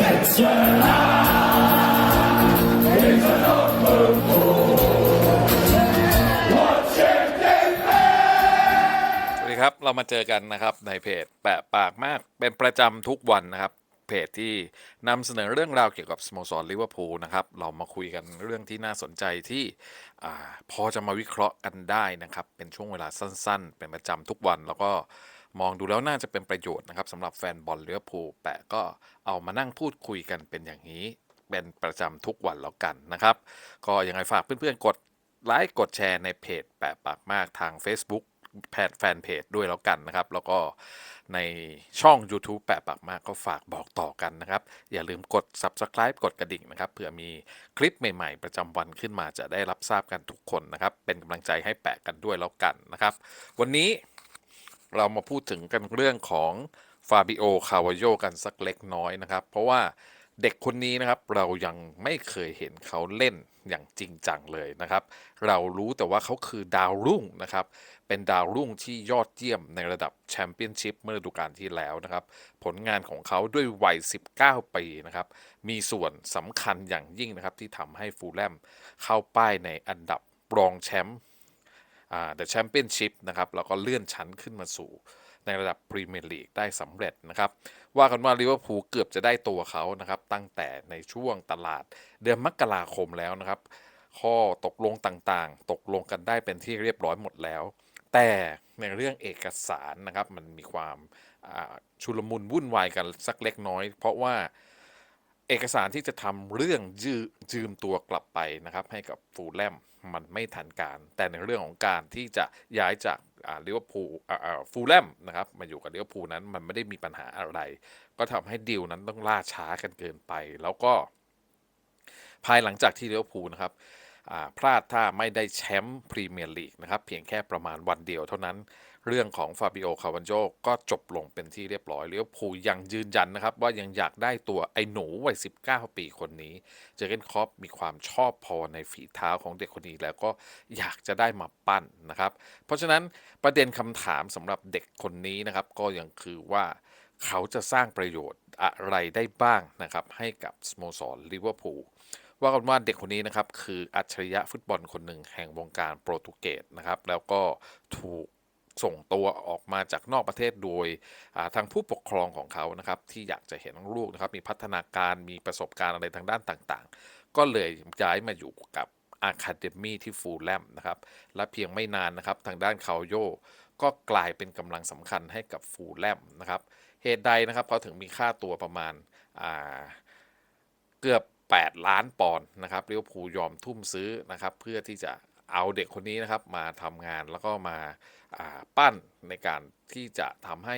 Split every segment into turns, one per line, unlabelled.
สวัสดีครับ เรามาเจอกันนะครับในเพจแปะปากมากเป็นประจำทุกวันนะครับ เพจที่นำเสนอเรื่องราวเกี่ยวกับสโมสรลิเวอร์พูลนะครับ เรามาคุยกันเรื่องที่น่าสนใจที่อาพอจะมาวิเคราะห์กันได้นะครับ เป็นช่วงเวลาสั้น ๆ เป็นประจำทุกวันแล้วก็ มองดูแล้วน่าจะเป็นประโยชน์นะครับสำหรับแฟนบอลลิเวอพูแปะก็เอามานั่งพูดคุยกันเป็นอย่างนี้ เป็นประจำทุกวันแล้วกันนะครับ ก็ยังไงฝากเพื่อนๆกดไลค์กดแชร์ในเพจแปะปากมากทาง Facebook แพแฟนเพจด้วยแล้วกันนะครับ แล้วก็ในช่อง YouTube แปะปากมากก็ฝากบอกต่อกันนะครับ อย่าลืมกด Subscribe กดกระดิ่งนะครับเผื่อมีคลิปใหม่ๆ ประจำวันขึ้นมาจะได้รับทราบกันทุกคนนะครับ เป็นกำลังใจให้แปะกันด้วยแล้วกันนะครับ วันนี้ เรามาพูดถึงกันเรื่องของฟาบิโอคาวาโยกันสักเล็กน้อยนะครับ เพราะว่าเด็กคนนี้นะครับเรายังไม่เคยเห็นเขาเล่นอย่างจริงจังเลยนะครับ เรารู้แต่ว่าเขาคือดาวรุ่งนะครับ เป็นดาวรุ่งที่ยอดเยี่ยมในระดับแชมเปี้ยนชิพเมื่อฤดูกาลที่แล้วนะครับ ผลงานของเขาด้วยวัย 19 ปีนะครับ มีส่วนสำคัญอย่างยิ่งนะครับที่ทำให้ฟูลแลมเข้าป้ายในอันดับรองแชมป์ อ่า The Championship นะครับแล้วก็เลื่อนชั้นขึ้นมาสู่ในระดับพรีเมียร์ลีกได้สำเร็จนะครับ ว่ากันว่าลิเวอร์พูลเกือบจะได้ตัวเขานะครับ ตั้งแต่ในช่วงตลาดเดือนมกราคมแล้วนะครับ ข้อตกลงต่างๆ ตกลงกันได้เป็นที่เรียบร้อยหมดแล้ว แต่ในเรื่องเอกสารนะครับ มันมีความชุลมุนวุ่นวายกันสักเล็กน้อย เพราะว่า เอกสารที่จะทำเรื่องยืมยืมตัวกลับไปนะครับ ให้กับฟูลแลมมันไม่ทันการ แต่ในเรื่องของการที่จะย้ายจากลิเวอร์พูลฟูลแลมนะครับมาอยู่กับลิเวอร์พูลนั้นมันไม่ได้มีปัญหาอะไร ก็ทำให้ดีลนั้นต้องล่าช้ากันเกินไป แล้วก็ ภายหลังจากที่ลิเวอร์พูลนะครับพลาดท่าไม่ได้แชมป์พรีเมียร์ลีกนะครับเพียงแค่ประมาณวันเดียวเท่านั้น เรื่องของฟาบิโอคาวันโจก็จบลงเป็นที่เรียบร้อยลิเวอร์พูลยังยืนยันนะครับ ว่ายังอยากได้ตัวไอ้หนูวัย 19 ปีคนนี้ เจอเกนคอปมีความชอบพอในฝีเท้าของเด็กคนนี้แล้วก็อยากจะได้มาปั้นนะครับ เพราะฉะนั้นประเด็นคำถามสำหรับเด็กคนนี้นะครับ ก็ยังคือว่าเขาจะสร้างประโยชน์อะไรได้บ้างนะครับ ให้กับสโมสรลิเวอร์พูลว่ากันว่าเด็กคนนี้นะครับ คืออัจฉริยะฟุตบอลคนหนึ่งแห่งวงการโปรตุเกสนะครับ แล้วก็ถูก ส่งตัวออกมาจากนอกประเทศโดยทางผู้ปกครองของเขานะครับที่อยากจะเห็นลูกนะครับมีพัฒนาการมีประสบการณ์อะไรทางด้านต่างๆ ก็เลยย้ายมาอยู่กับอาคาเดมี่ที่ฟูลแลมนะครับและเพียงไม่นานนะครับทางด้านคาโยก็กลายเป็นกำลังสำคัญให้กับฟูลแลมนะครับเหตุใดนะครับเขาถึงมีค่าตัวประมาณาเกือบ 8 ล้านปอนด์นะครับลิเวอร์พูยอมทุ่มซื้อนะครับเพื่อที่จะ เอาเด็กคนนี้นะครับมาทำงานแล้วก็มาาปั้นในการที่จะทำให้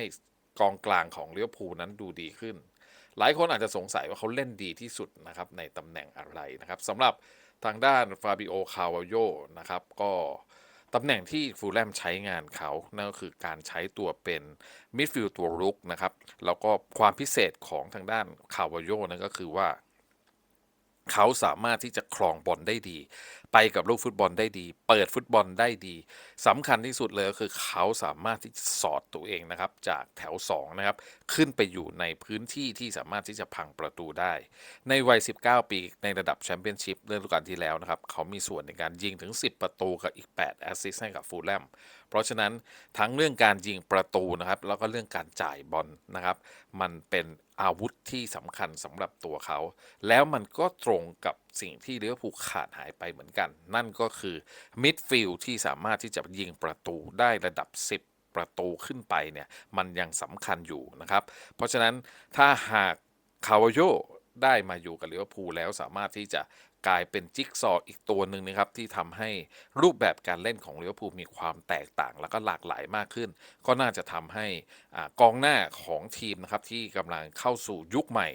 กองกลางของเลิเวอร์พูนั้นดูดีขึ้น หลายคนอาจจะสงสัยว่าเขาเล่นดีที่สุดนะครับในตำแหน่งอะไรนะครับสำหรับทางด้านฟาบิโอคาวาโยนะครับก็ตำแหน่งที่ฟูลแลมใช้งานเขา นั่นก็คือการใช้ตัวเป็นมิดฟิลด์ตัวรุกนะครับ แล้วก็ความพิเศษของทางด้านคาวาโยนั่นก็คือว่า เขาสามารถที่จะครองบอลได้ดี ไปกับลูกฟุตบอลได้ดี เปิดฟุตบอลได้ดีสำคัญที่สุดเลยก็คือเขาสามารถที่จะสอดตัวเองนะครับ จากแถว2นะครับขึ้นไปอยู่ในพื้นที่ที่สามารถที่จะพังประตูได้ ในวัย 19 ปีในระดับแชมเปี้ยนชิพฤดูกาลที่แล้วนะครับ เขามีส่วนในการยิงถึง 10 ประตูกับอีก8แอสซิสต์ให้กับฟูลแลม เพราะฉะนั้นทั้งเรื่องการยิงประตูนะครับ แล้วก็เรื่องการจ่ายบอลนะครับ มันเป็นอาวุธที่สำคัญสำหรับตัวเขา แล้วมันก็ตรงกับสิ่งที่เลิเวอร์พูลขาดหายไปเหมือนกัน นั่นก็คือมิดฟิลด์ที่สามารถที่จะยิงประตูได้ระดับ 10 ประตูขึ้นไปเนี่ยมันยังสำคัญอยู่นะครับ เพราะฉะนั้นถ้าหากคาวโยได้มาอยู่กับลิเวอร์พูลแล้วสามารถที่จะ กลายเป็นจิ๊กซออีกตัวหนึ่งนะครับที่ทำให้รูปแบบการเล่นของลิเวอร์พูลมีความแตกต่าง แล้วก็หลากหลายมากขึ้น ก็น่าจะทำให้กองหน้าของทีมนะครับที่กำลังเข้าสู่ยุคใหม่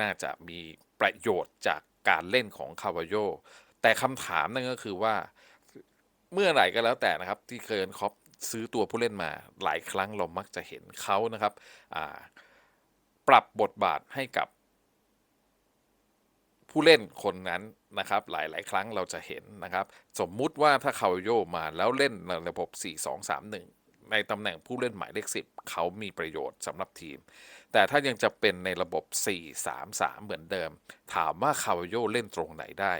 น่าจะมีประโยชน์จากการเล่นของคาวาโยแต่คำถามนั่นก็คือว่าเมื่อไหร่ก็แล้วแต่นะครับที่เคิร์นคอปซื้อตัวผู้เล่นมาหลายครั้งเรามักจะเห็นเขานะครับปรับบทบาทให้กับ ผู้เล่นคนนั้นนะครับหลายๆ ครั้งเราจะเห็นนะครับ สมมุติว่าถ้าเขาโยมาแล้วเล่นในระบบ 4 2 3 1 ในตำแหน่งผู้เล่นหมายเลข 10 เขามีประโยชน์สำหรับทีม แต่ถ้ายังจะเป็นในระบบ 4-3-3 เหมือนเดิม ถามว่าคาวโยเล่นตรงไหนได้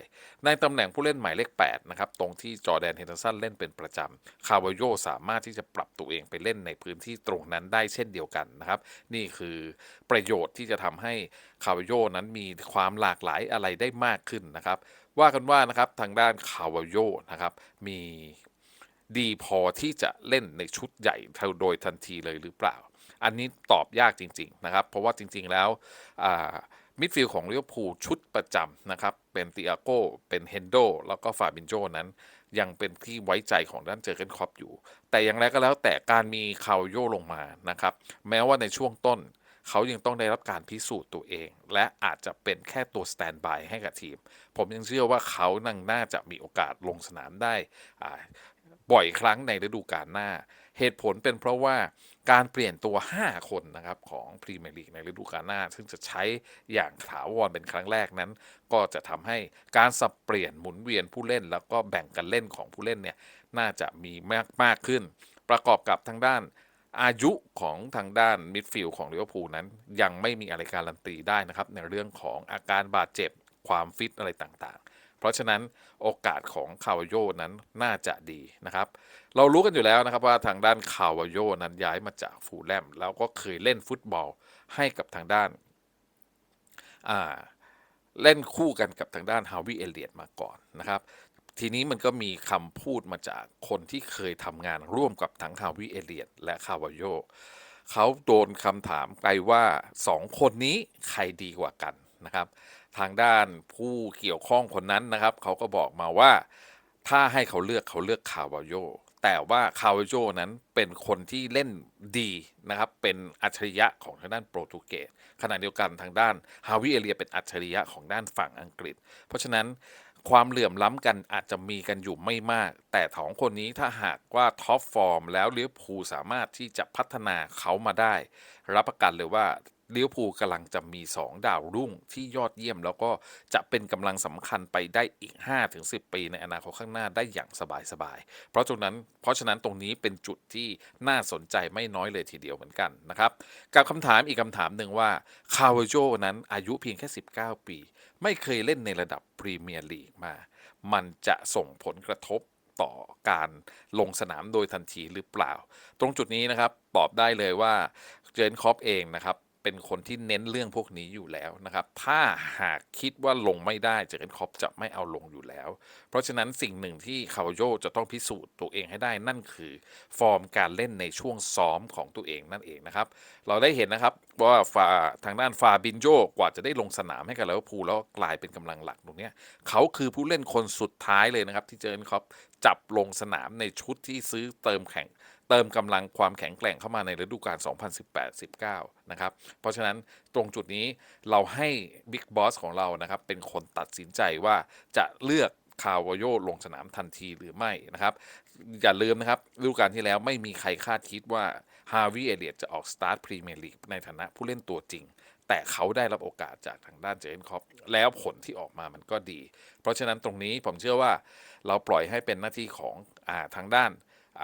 ในตำแหน่งผู้เล่นหมายเลข 8 นะครับ ตรงที่จอแดนเฮนเดอร์สันเล่นเป็นประจำ คาวโยสามารถที่จะปรับตัวเองไปเล่นในพื้นที่ตรงนั้นได้เช่นเดียวกันนะครับ นี่คือประโยชน์ที่จะทำให้คาวโยนั้นมีความหลากหลายอะไรได้มากขึ้นนะครับว่ากันว่านะครับทางด้านคาวโยนะครับมี ดีพอที่จะเล่นในชุดใหญ่โดยทันทีเลยหรือเปล่า อันนี้ตอบยากจริง ๆ นะครับ เพราะว่าจริง ๆ แล้วมิดฟิลด์ของลิเวอร์พูลชุดประจำนะครับ เป็นติอาโก้ เป็นเฮนโด แล้วก็ฟาบินโจนั้น ยังเป็นที่ไว้ใจของด้านเจอเกนคอปอยู่ แต่อย่างไรก็แล้วแต่การมีคาวโยลงมานะครับ แม้ว่าในช่วงต้น เขายังต้องได้รับการพิสูจน์ตัวเอง และอาจจะเป็นแค่ตัวสแตนบายให้กับทีม ผมยังเชื่อว่าเขานั่งน่าจะมีโอกาสลงสนามได้อ่า บ่อยครั้งในฤดูกาลหน้า เหตุผลเป็นเพราะว่าการเปลี่ยนตัว 5 คนนะครับของพรีเมียร์ลีกในฤดูกาลหน้า ซึ่งจะใช้อย่างถาวรเป็นครั้งแรกนั้น ก็จะทำให้การสับเปลี่ยนหมุนเวียนผู้เล่น แล้วก็แบ่งกันเล่นของผู้เล่นเนี่ยน่าจะมีมากมากขึ้น ประกอบกับทางด้านอายุของทางด้านมิดฟิลด์ของลิเวอร์พูลนั้น ยังไม่มีอะไรการันตีได้นะครับในเรื่องของอาการบาดเจ็บความฟิตอะไรต่าง เพราะฉะนั้นโอกาสของคาวาโยนั้นน่าจะดีนะครับ เรารู้กันอยู่แล้วนะครับว่าทางด้านคาวาโยนั้นย้ายมาจากฟูลแลมแล้วก็เคยเล่นฟุตบอลให้กับทางด้านอ่าเล่นคู่กันกับทางด้านฮาวิเอเลียตมาก่อนนะครับ ทีนี้มันก็มีคำพูดมาจากคนที่เคยทำงานร่วมกับทั้งฮาวิเอเลียตและคาวาโยเขาโดนคำถามไปว่าสองคนนี้ใครดีกว่ากันนะครับ ทางด้านผู้เกี่ยวข้องคนนั้นนะครับเขาก็บอกมาว่าถ้าให้เขาเลือกเขาเลือกคาวาโยแต่ว่าคาวาโยนั้นเป็นคนที่เล่นดีนะครับ เป็นอัจฉริยะของทางด้านโปรตุเกสขณะเดียวกันทางด้านฮาวิเอเลียเป็นอัจฉริยะของด้านฝั่งอังกฤษ เพราะฉะนั้นความเหลื่อมล้ำกันอาจจะมีกันอยู่ไม่มาก แต่สองคนนี้ถ้าหากว่าท็อปฟอร์มแล้วลิเวภูสามารถที่จะพัฒนาเขามาได้ รับประกันเลยว่า เลิเวอร์พูกำลังจะมี 2 ดาวรุ่งที่ยอดเยี่ยม แล้วก็จะเป็นกำลังสำคัญไปได้อีก 5-10 ปีในอนาคตข้างหน้าได้อย่างสบายๆ เพราะฉะนั้นเพราะฉะนั้นตรงนี้เป็นจุดที่น่าสนใจไม่น้อยเลยทีเดียวเหมือนกันนะครับ กับคำถามอีกคำถามหนึ่งว่าคาวโจนั้นอายุเพียงแค่ 19 ปี ไม่เคยเล่นในระดับพรีเมียร์ลีกมา มันจะส่งผลกระทบต่อการลงสนามโดยทันทีหรือเปล่า ตรงจุดนี้นะครับตอบได้เลยว่าเจนคอปเองนะครับ เป็นคนที่เน้นเรื่องพวกนี้อยู่แล้วนะครับ ถ้าหากคิดว่าลงไม่ได้เจอร์เกนคอปจะไม่เอาลงอยู่แล้ว เพราะฉะนั้นสิ่งหนึ่งที่คาวโยจะต้องพิสูจน์ตัวเองให้ได้นั่นคือ ฟอร์มการเล่นในช่วงซ้อมของตัวเองนั่นเองนะครับ เราได้เห็นนะครับว่าฟาทางด้านฟาบินโยกว่าจะได้ลงสนามให้กับลิเวอร์พูลแล้วกลายเป็นกำลังหลักตรงนี้เขาคือผู้เล่นคนสุดท้ายเลยนะครับที่เจอร์เกนคอปจับลงสนามในชุดที่ซื้อเติมแข่ง เติมกำลังความแข็งแกร่งเข้ามาในฤดูกาล 2018-19 นะครับ เพราะฉะนั้นตรงจุดนี้เราให้บิ๊กบอสของเรานะครับ เป็นคนตัดสินใจว่าจะเลือกคาวโยลงสนามทันทีหรือไม่นะครับ อย่าลืมนะครับฤดูกาลที่แล้วไม่มีใครคาดคิดว่าฮาวิเอเลียตจะออกสตาร์ทพรีเมียร์ลีกในฐานะผู้เล่นตัวจริง แต่เขาได้รับโอกาสจากทางด้านเจนคอปแล้วผลที่ออกมามันก็ดี เพราะฉะนั้นตรงนี้ผมเชื่อว่าเราปล่อยให้เป็นหน้าที่ของอทางด้านอ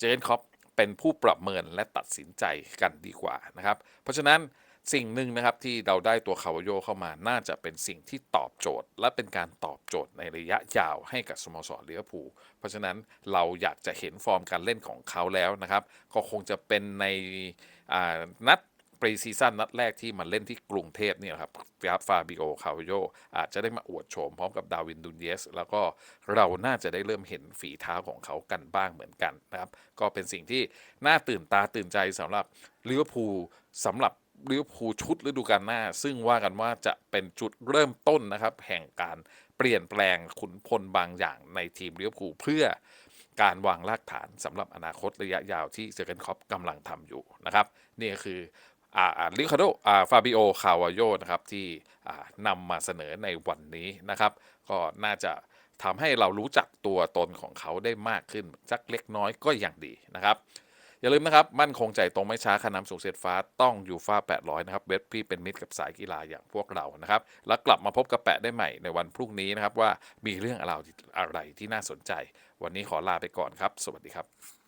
เจนคอปเป็นผู้ประเมินและตัดสินใจกันดีกว่านะครับ เพราะฉะนั้นสิ่งหนึ่งนะครับที่เราได้ตัวคาวาโยเข้ามาน่าจะเป็นสิ่งที่ตอบโจทย์ และเป็นการตอบโจทย์ในระยะยาวให้กับสโมสรลิเวอร์พูลเพราะฉะนั้นเราอยากจะเห็นฟอร์มการเล่นของเขาแล้วนะครับ ก็คงจะเป็นในนัด ปรีซีซั่นนัดแรกที่มาเล่นที่กรุงเทพเนี่ยครับฟาบิโอคาโยอาจจะได้มาอวดโฉมพร้อมกับดาวินดูนเยส แล้วก็เราน่าจะได้เริ่มเห็นฝีเท้าของเขากันบ้างเหมือนกันนะครับก็เป็นสิ่งที่น่าตื่นตาตื่นใจสำหรับลิเวอร์พูลสำหรับลิเวอร์พูลชุดฤดูกาลหน้า ซึ่งว่ากันว่าจะเป็นจุดเริ่มต้นนะครับ แห่งการเปลี่ยนแปลงขุนพลบางอย่างในทีมลิเวอร์พูลเพื่อการวางรากฐานสำหรับอนาคตระยะยาวที่เจอร์เกนคอปกำลังทำอยู่นะครับ นี่ก็คือ อ่าลิคาโดอ่าฟาบิโอคาวาโยนะครับที่นำมาเสนอในวันนี้นะครับ ก็น่าจะทำให้เรารู้จักตัวตนของเขาได้มากขึ้นสักเล็กน้อยก็อย่างดีนะครับ อย่าลืมนะครับ มั่นคงใจตรงไม่ช้าค่าน้ำสูงเสียดฟ้าต้องอยู่ฟ้า 800 นะครับ เว็บพี่เป็นมิตรกับสายกีฬาอย่างพวกเรานะครับ แล้วกลับมาพบกับแปะได้ใหม่ในวันพรุ่งนี้นะครับว่ามีเรื่องอะไรที่น่าสนใจ วันนี้ขอลาไปก่อนครับ สวัสดีครับ